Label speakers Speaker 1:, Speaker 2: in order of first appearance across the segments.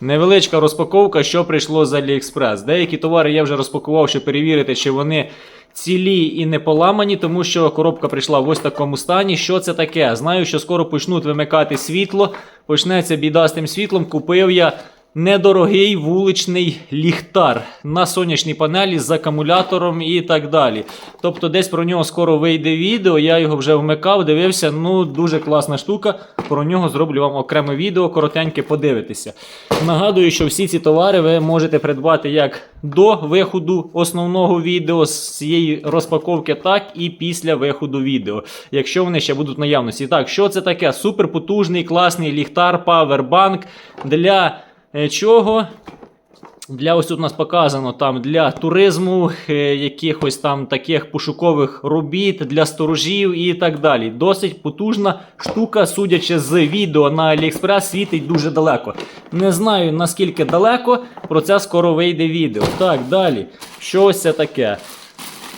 Speaker 1: Невеличка розпаковка, що прийшло з AliExpress. Деякі товари я вже розпакував, щоб перевірити, чи вони цілі і не поламані, тому що коробка прийшла в ось такому стані. Що це таке? Знаю, що скоро почнуть вимикати світло. Почнеться біда з тим світлом. Купив я недорогий вуличний ліхтар на сонячній панелі з акумулятором і так далі. Тобто, десь про нього скоро вийде відео. Я його вже вмикав, дивився. Ну, дуже класна штука. Про нього зроблю вам окреме відео, коротеньке подивитися. Нагадую, що всі ці товари ви можете придбати як до виходу основного відео з цієї розпаковки, так і після виходу відео, якщо вони ще будуть наявності. Так, що це таке? Суперпотужний, класний ліхтар, павербанк для чого? Для ось тут у нас показано там для туризму, е, якихось там таких пошукових робіт, для сторожів і так далі. Досить потужна штука, судячи з відео на AliExpress, світить дуже далеко. Не знаю наскільки далеко, про це скоро вийде відео. Так, далі. Що ось це таке?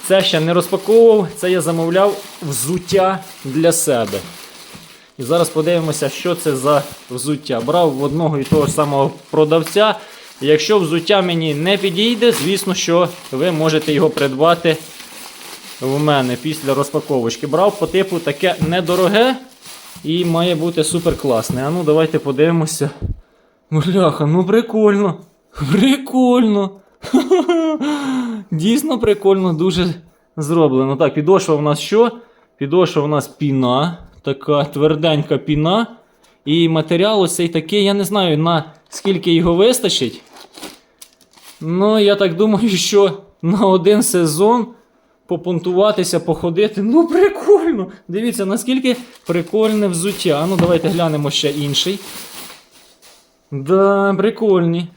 Speaker 1: Це ще не розпаковував, це я замовляв взуття для себе. І зараз подивимося, що це за взуття. Брав в одного і того самого продавця. Якщо взуття мені не підійде, звісно, що ви можете його придбати в мене після розпаковочки. Брав по типу таке недороге і має бути супер класне. А ну давайте подивимося. Бляха, ну прикольно. Прикольно. Дійсно прикольно, дуже зроблено. Так, підошва у нас що? Підошва у нас піна, така тверденька піна. І матеріал ось такий, я не знаю, на скільки його вистачить. Ну, я так думаю, що на один сезон попунтуватися, походити. Ну, прикольно! Дивіться, наскільки прикольне взуття. Ну, давайте глянемо ще інший. Да, прикольні.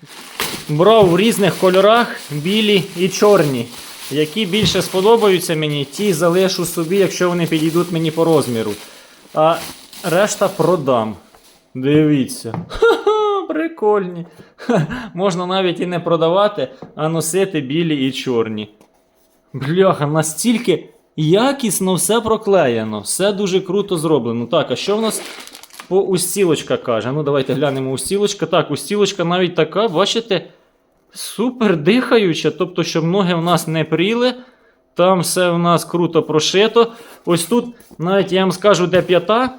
Speaker 1: Брав в різних кольорах білі і чорні. Які більше сподобаються мені, ті залишу собі, якщо вони підійдуть мені по розміру. А решта продам. Дивіться. Ха-ха, прикольні. Ха, можна навіть і не продавати, а носити білі і чорні. Бляха, настільки якісно все проклеєно, все дуже круто зроблено. Так, а що в нас по устілочка каже? Ну, давайте глянемо устілочка. Так, устілочка навіть така, бачите, супер дихаюча, тобто, щоб ноги в нас не пріли. Там все в нас круто прошито. Ось тут, навіть я вам скажу, де п'ята.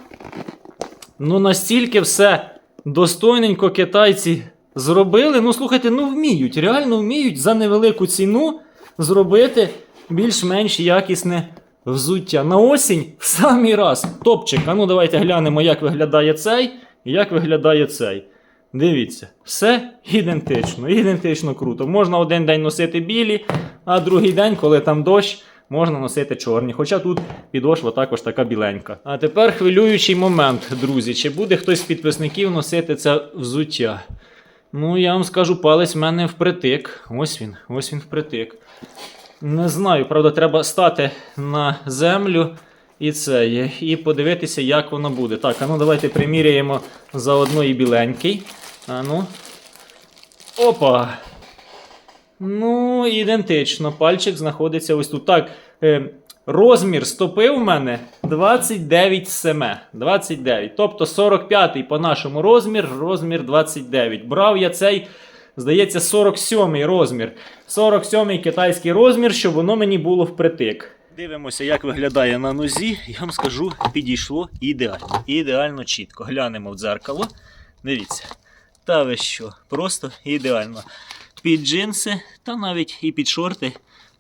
Speaker 1: Ну, настільки все достойненько китайці зробили. Ну, слухайте, ну вміють, реально вміють за невелику ціну зробити більш-менш якісне взуття. На осінь в самий раз. Топчик. А ну давайте глянемо, як виглядає цей і як виглядає цей. Дивіться, все ідентично, ідентично круто. Можна один день носити білі, а другий день, коли там дощ, можна носити чорні. Хоча тут підошва також така біленька. А тепер хвилюючий момент, друзі. Чи буде хтось з підписників носити це взуття? Ну, я вам скажу, палець в мене впритик. Ось він, ось він впритик. Не знаю, правда, треба стати на землю і це, і подивитися, як воно буде. Так, а ну давайте приміряємо заодно і біленький. А ну. Опа! Ну, ідентично. Пальчик знаходиться ось тут. Так, е, розмір стопи в мене 29 см. 29. Тобто 45 по нашому розмір, розмір 29. Брав я цей, здається, 47 розмір. 47 китайський розмір, щоб воно мені було впритик. Дивимося, як виглядає на нозі. Я вам скажу, підійшло ідеально. Ідеально чітко. Глянемо в дзеркало. Дивіться. Та ви що, просто ідеально. Під джинси та навіть і під шорти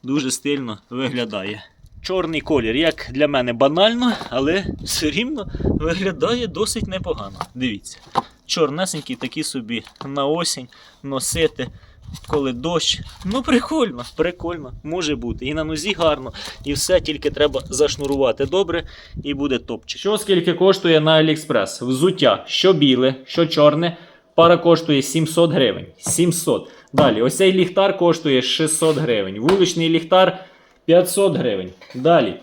Speaker 1: дуже стильно виглядає. Чорний колір, як для мене банально, але все рівно виглядає досить непогано. Дивіться. Чорнесенький такий собі на осінь носити, коли дощ. Ну, прикольно, прикольно, може бути. І на нозі гарно, і все тільки треба зашнурувати добре, і буде топчик. Що скільки коштує на AliExpress? Взуття, що біле, що чорне. Пара коштує 700 гривень. 700. Далі, ось цей ліхтар коштує 600 гривень. Вуличний ліхтар 500 гривень. Далі.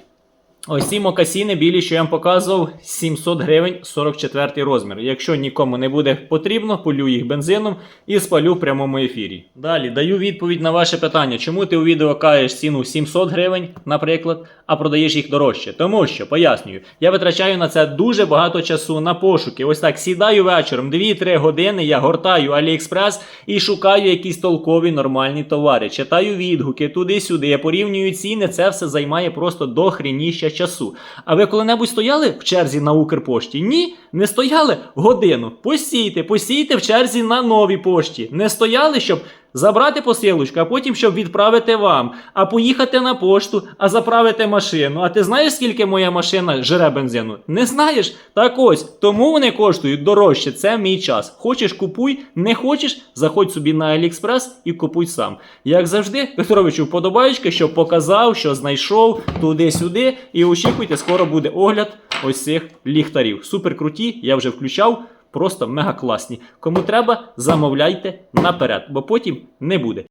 Speaker 1: Ось ці мокасіни білі, що я вам показував, 700 гривень 44 розмір. Якщо нікому не буде потрібно, полю їх бензином і спалю в прямому ефірі. Далі даю відповідь на ваше питання, чому ти у відео кажеш ціну 700 гривень, наприклад, а продаєш їх дорожче. Тому що, пояснюю, я витрачаю на це дуже багато часу на пошуки. Ось так сідаю вечором, 2-3 години, я гортаю AliExpress і шукаю якісь толкові нормальні товари. Читаю відгуки туди-сюди, я порівнюю ціни, це все займає просто до хрініща часу. А ви коли-небудь стояли в черзі на Укрпошті? Ні, не стояли годину. Посійте, посійте в черзі на новій пошті. Не стояли, щоб забрати посилочку, а потім щоб відправити вам, а поїхати на пошту, а заправити машину. А ти знаєш, скільки моя машина жере бензину? Не знаєш? Так ось, тому вони коштують дорожче. Це мій час. Хочеш купуй, не хочеш, заходь собі на AliExpress і купуй сам. Як завжди, Петровичу, вподобаєчки, що показав, що знайшов туди-сюди. І очікуйте, скоро буде огляд ось цих ліхтарів. Супер круті, я вже включав. Просто мега класні. Кому треба, замовляйте наперед, бо потім не буде.